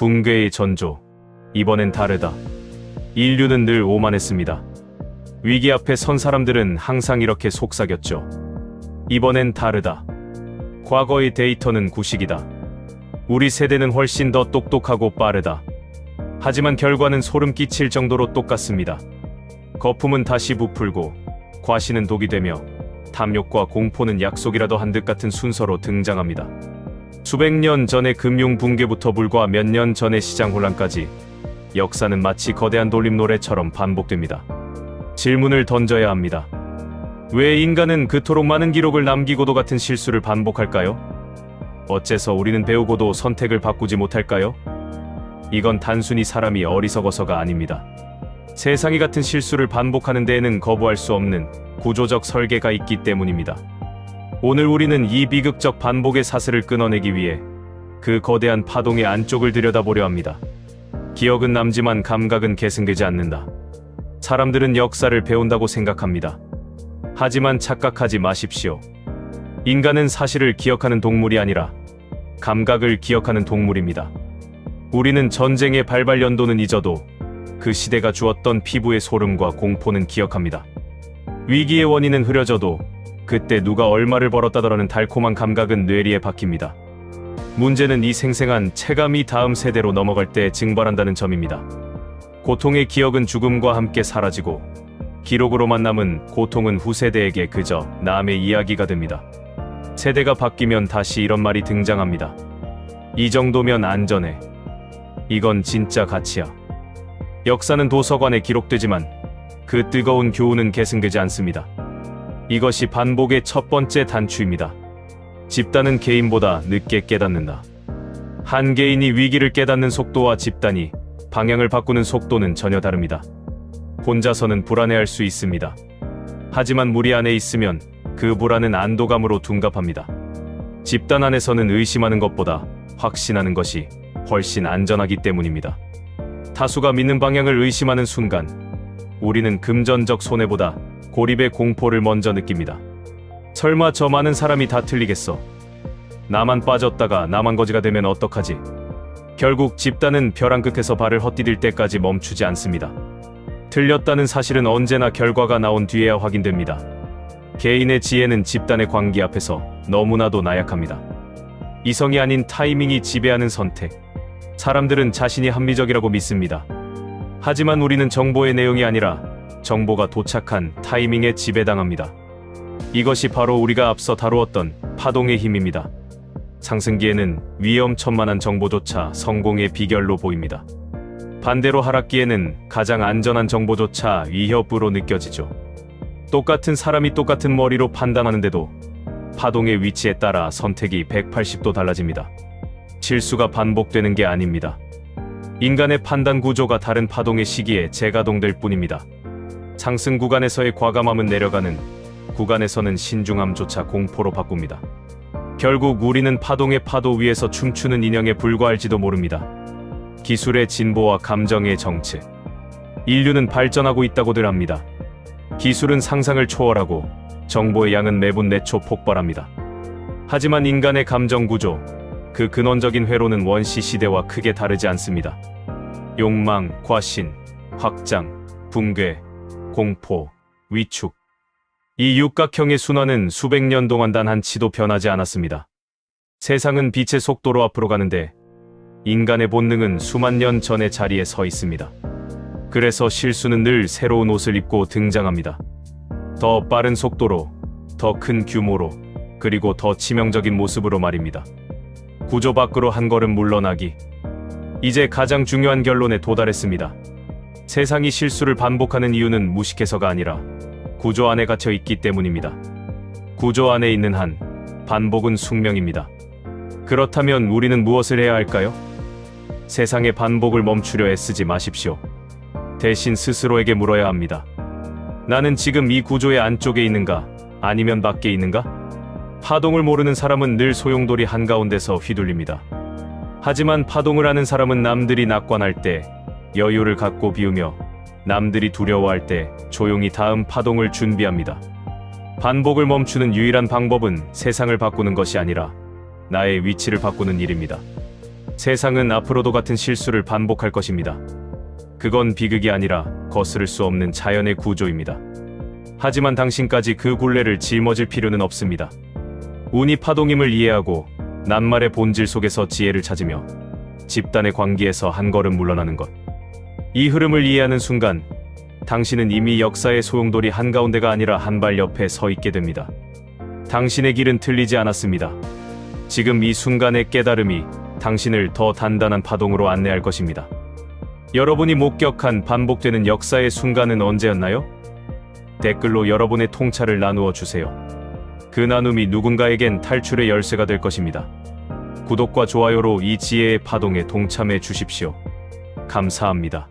붕괴의 전조. 이번엔 다르다. 인류는 늘 오만했습니다. 위기 앞에 선 사람들은 항상 이렇게 속삭였죠. 이번엔 다르다. 과거의 데이터는 구식이다. 우리 세대는 훨씬 더 똑똑하고 빠르다. 하지만 결과는 소름 끼칠 정도로 똑같습니다. 거품은 다시 부풀고 과시는 독이 되며 탐욕과 공포는 약속이라도 한 듯 같은 순서로 등장합니다. 수백 년 전의 금융 붕괴부터 불과 몇 년 전의 시장 혼란까지 역사는 마치 거대한 돌림 노래처럼 반복됩니다. 질문을 던져야 합니다. 왜 인간은 그토록 많은 기록을 남기고도 같은 실수를 반복할까요? 어째서 우리는 배우고도 선택을 바꾸지 못할까요? 이건 단순히 사람이 어리석어서가 아닙니다. 세상이 같은 실수를 반복하는 데에는 거부할 수 없는 구조적 설계가 있기 때문입니다. 오늘 우리는 이 비극적 반복의 사슬을 끊어내기 위해 그 거대한 파동의 안쪽을 들여다보려 합니다. 기억은 남지만 감각은 계승되지 않는다. 사람들은 역사를 배운다고 생각합니다. 하지만 착각하지 마십시오. 인간은 사실을 기억하는 동물이 아니라 감각을 기억하는 동물입니다. 우리는 전쟁의 발발 연도는 잊어도 그 시대가 주었던 피부의 소름과 공포는 기억합니다. 위기의 원인은 흐려져도 그때 누가 얼마를 벌었다더라는 달콤한 감각은 뇌리에 박힙니다. 문제는 이 생생한 체감이 다음 세대로 넘어갈 때 증발한다는 점입니다. 고통의 기억은 죽음과 함께 사라지고 기록으로만 남은 고통은 후세대에게 그저 남의 이야기가 됩니다. 세대가 바뀌면 다시 이런 말이 등장합니다. 이 정도면 안전해. 이건 진짜 가치야. 역사는 도서관에 기록되지만 그 뜨거운 교훈은 계승되지 않습니다. 이것이 반복의 첫 번째 단추입니다. 집단은 개인보다 늦게 깨닫는다. 한 개인이 위기를 깨닫는 속도와 집단이 방향을 바꾸는 속도는 전혀 다릅니다. 혼자서는 불안해할 수 있습니다. 하지만 무리 안에 있으면 그 불안은 안도감으로 둔갑합니다. 집단 안에서는 의심하는 것보다 확신하는 것이 훨씬 안전하기 때문입니다. 다수가 믿는 방향을 의심하는 순간 우리는 금전적 손해보다 고립의 공포를 먼저 느낍니다. 설마 저 많은 사람이 다 틀리겠어? 나만 빠졌다가 나만 거지가 되면 어떡하지? 결국 집단은 벼랑 끝에서 발을 헛디딜 때까지 멈추지 않습니다. 틀렸다는 사실은 언제나 결과가 나온 뒤에야 확인됩니다. 개인의 지혜는 집단의 광기 앞에서 너무나도 나약합니다. 이성이 아닌 타이밍이 지배하는 선택. 사람들은 자신이 합리적이라고 믿습니다. 하지만 우리는 정보의 내용이 아니라 정보가 도착한 타이밍에 지배당합니다. 이것이 바로 우리가 앞서 다루었던 파동의 힘입니다. 상승기에는 위험천만한 정보조차 성공의 비결로 보입니다. 반대로 하락기에는 가장 안전한 정보조차 위협으로 느껴지죠. 똑같은 사람이 똑같은 머리로 판단하는데도 파동의 위치에 따라 선택이 180도 달라집니다. 실수가 반복되는 게 아닙니다. 인간의 판단 구조가 다른 파동의 시기에 재가동될 뿐입니다. 상승 구간에서의 과감함은 내려가는 구간에서는 신중함조차 공포로 바꿉니다. 결국 우리는 파동의 파도 위에서 춤추는 인형에 불과할지도 모릅니다. 기술의 진보와 감정의 정체. 인류는 발전하고 있다고들 합니다. 기술은 상상을 초월하고 정보의 양은 매분 내초 폭발합니다. 하지만 인간의 감정 구조, 그 근원적인 회로는 원시 시대와 크게 다르지 않습니다. 욕망, 과신, 확장, 붕괴, 공포, 위축. 이 육각형의 순환은 수백 년 동안 단 한 치도 변하지 않았습니다. 세상은 빛의 속도로 앞으로 가는데 인간의 본능은 수만 년 전의 자리에 서 있습니다. 그래서 실수는 늘 새로운 옷을 입고 등장합니다. 더 빠른 속도로, 더 큰 규모로, 그리고 더 치명적인 모습으로 말입니다. 구조 밖으로 한 걸음 물러나기. 이제 가장 중요한 결론에 도달했습니다. 세상이 실수를 반복하는 이유는 무식해서가 아니라 구조 안에 갇혀 있기 때문입니다. 구조 안에 있는 한 반복은 숙명입니다. 그렇다면 우리는 무엇을 해야 할까요? 세상의 반복을 멈추려 애쓰지 마십시오. 대신 스스로에게 물어야 합니다. 나는 지금 이 구조의 안쪽에 있는가? 아니면 밖에 있는가? 파동을 모르는 사람은 늘 소용돌이 한가운데서 휘둘립니다. 하지만 파동을 아는 사람은 남들이 낙관할 때 여유를 갖고 비우며 남들이 두려워할 때 조용히 다음 파동을 준비합니다. 반복을 멈추는 유일한 방법은 세상을 바꾸는 것이 아니라 나의 위치를 바꾸는 일입니다. 세상은 앞으로도 같은 실수를 반복할 것입니다. 그건 비극이 아니라 거스를 수 없는 자연의 구조입니다. 하지만 당신까지 그 굴레를 짊어질 필요는 없습니다. 운이 파동임을 이해하고 낱말의 본질 속에서 지혜를 찾으며 집단의 관계에서 한 걸음 물러나는 것. 이 흐름을 이해하는 순간 당신은 이미 역사의 소용돌이 한가운데가 아니라 한 발 옆에 서 있게 됩니다. 당신의 길은 틀리지 않았습니다. 지금 이 순간의 깨달음이 당신을 더 단단한 파동으로 안내할 것입니다. 여러분이 목격한 반복되는 역사의 순간은 언제였나요? 댓글로 여러분의 통찰을 나누어 주세요. 그 나눔이 누군가에겐 탈출의 열쇠가 될 것입니다. 구독과 좋아요로 이 지혜의 파동에 동참해 주십시오. 감사합니다.